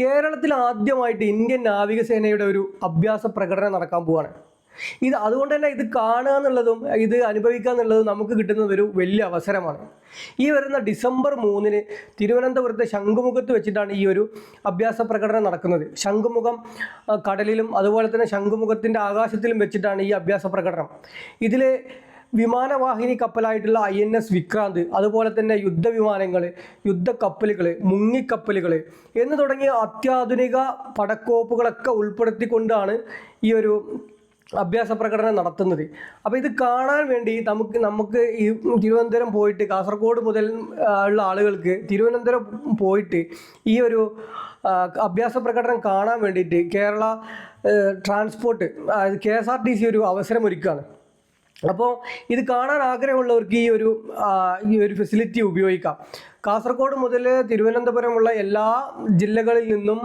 കേരളത്തിൽ ആദ്യമായിട്ട് ഇന്ത്യൻ നാവികസേനയുടെ ഒരു അഭ്യാസ പ്രകടനം നടക്കാൻ പോവാണ്. ഇത് അതുകൊണ്ട് തന്നെ ഇത് കാണുക എന്നുള്ളതും ഇത് അനുഭവിക്കുക എന്നുള്ളതും നമുക്ക് കിട്ടുന്നത് ഒരു വലിയ അവസരമാണ്. ഈ വരുന്ന ഡിസംബർ മൂന്നിന് തിരുവനന്തപുരത്തെ ശംഖുമുഖത്ത് വെച്ചിട്ടാണ് ഈ ഒരു അഭ്യാസ പ്രകടനം നടക്കുന്നത്. ശംഖുമുഖം കടലിലും അതുപോലെ തന്നെ ശംഖുമുഖത്തിന്റെ ആകാശത്തിലും വെച്ചിട്ടാണ് ഈ അഭ്യാസ പ്രകടനം. ഇതിൽ വിമാനവാഹിനി കപ്പലായിട്ടുള്ള ഐ എൻ എസ് വിക്രാന്ത് അതുപോലെ തന്നെ യുദ്ധവിമാനങ്ങൾ യുദ്ധക്കപ്പലുകൾ മുങ്ങിക്കപ്പലുകൾ എന്ന് തുടങ്ങിയ അത്യാധുനിക പടക്കോപ്പുകളൊക്കെ ഉൾപ്പെടുത്തിക്കൊണ്ടാണ് ഈ ഒരു അഭ്യാസ പ്രകടനം നടത്തുന്നത്. അപ്പോൾ ഇത് കാണാൻ വേണ്ടി നമുക്ക് നമുക്ക് ഈ തിരുവനന്തപുരം പോയിട്ട് കാസർഗോഡ് മുതൽ ഉള്ള ആളുകൾക്ക് തിരുവനന്തപുരം പോയിട്ട് ഈ ഒരു അഭ്യാസ പ്രകടനം കാണാൻ വേണ്ടിയിട്ട് Kerala transport K S R T C ഒരു അവസരമൊരുക്കുകയാണ് അപ്പോൾ ഇത് കാണാൻ ആഗ്രഹമുള്ളവർക്ക് ഈ ഒരു ഈ ഒരു ഫെസിലിറ്റി ഉപയോഗിക്കാം. കാസർഗോഡ് മുതൽ തിരുവനന്തപുരമുള്ള എല്ലാ ജില്ലകളിൽ നിന്നും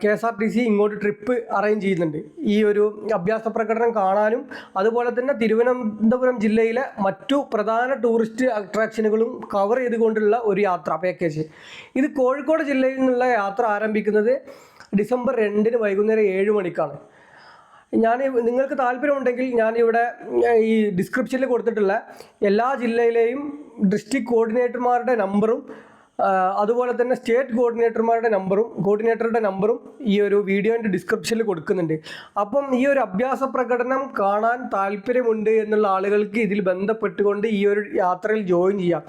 K S R T C ഇങ്ങോട്ട് ട്രിപ്പ് അറേഞ്ച് ചെയ്യുന്നുണ്ട്. ഈ ഒരു അഭ്യാസ പ്രകടനം കാണാനും അതുപോലെ തന്നെ തിരുവനന്തപുരം ജില്ലയിലെ മറ്റു പ്രധാന ടൂറിസ്റ്റ് അട്രാക്ഷനുകളും കവർ ചെയ്തുകൊണ്ടുള്ള ഒരു യാത്ര പാക്കേജ് ഇത് കോഴിക്കോട് ജില്ലയിൽ നിന്നുള്ള യാത്ര ആരംഭിക്കുന്നത് ഡിസംബർ രണ്ടിന് വൈകുന്നേരം ഏഴ് മണിക്കാണ്. ഞാൻ നിങ്ങൾക്ക് താല്പര്യമുണ്ടെങ്കിൽ ഞാൻ ഇവിടെ ഈ ഡിസ്ക്രിപ്ഷനിൽ കൊടുത്തിട്ടുള്ള എല്ലാ ജില്ലയിലെയും ഡിസ്ട്രിക്ട് കോർഡിനേറ്റർമാരുടെ നമ്പറും അതുപോലെ തന്നെ സ്റ്റേറ്റ് കോർഡിനേറ്റർമാരുടെ നമ്പറും കോർഡിനേറ്ററുടെ നമ്പറും ഈ ഒരു വീഡിയോന്റെ ഡിസ്ക്രിപ്ഷനിൽ കൊടുക്കുന്നുണ്ട്. അപ്പം ഈ ഒരു അഭ്യാസ പ്രകടനം കാണാൻ താല്പര്യമുണ്ട് എന്നുള്ള ആളുകൾക്ക് ഇതിൽ ബന്ധപ്പെട്ടുകൊണ്ട് ഈ ഒരു യാത്രയിൽ ജോയിൻ ചെയ്യാം.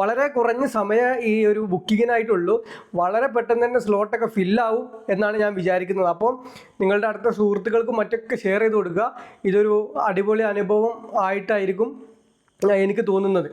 വളരെ കുറഞ്ഞ സമയം ഈ ഒരു ബുക്കിങ്ങിനായിട്ടുള്ളൂ വളരെ പെട്ടെന്ന് തന്നെ സ്ലോട്ടൊക്കെ ഫില്ലാവും എന്നാണ് ഞാൻ വിചാരിക്കുന്നത്. അപ്പം നിങ്ങളുടെ അടുത്ത സുഹൃത്തുക്കൾക്കും മറ്റൊക്കെ ഷെയർ ചെയ്ത് കൊടുക്കുക. ഇതൊരു അടിപൊളി അനുഭവം ആയിട്ടായിരിക്കും എനിക്ക് തോന്നുന്നത്.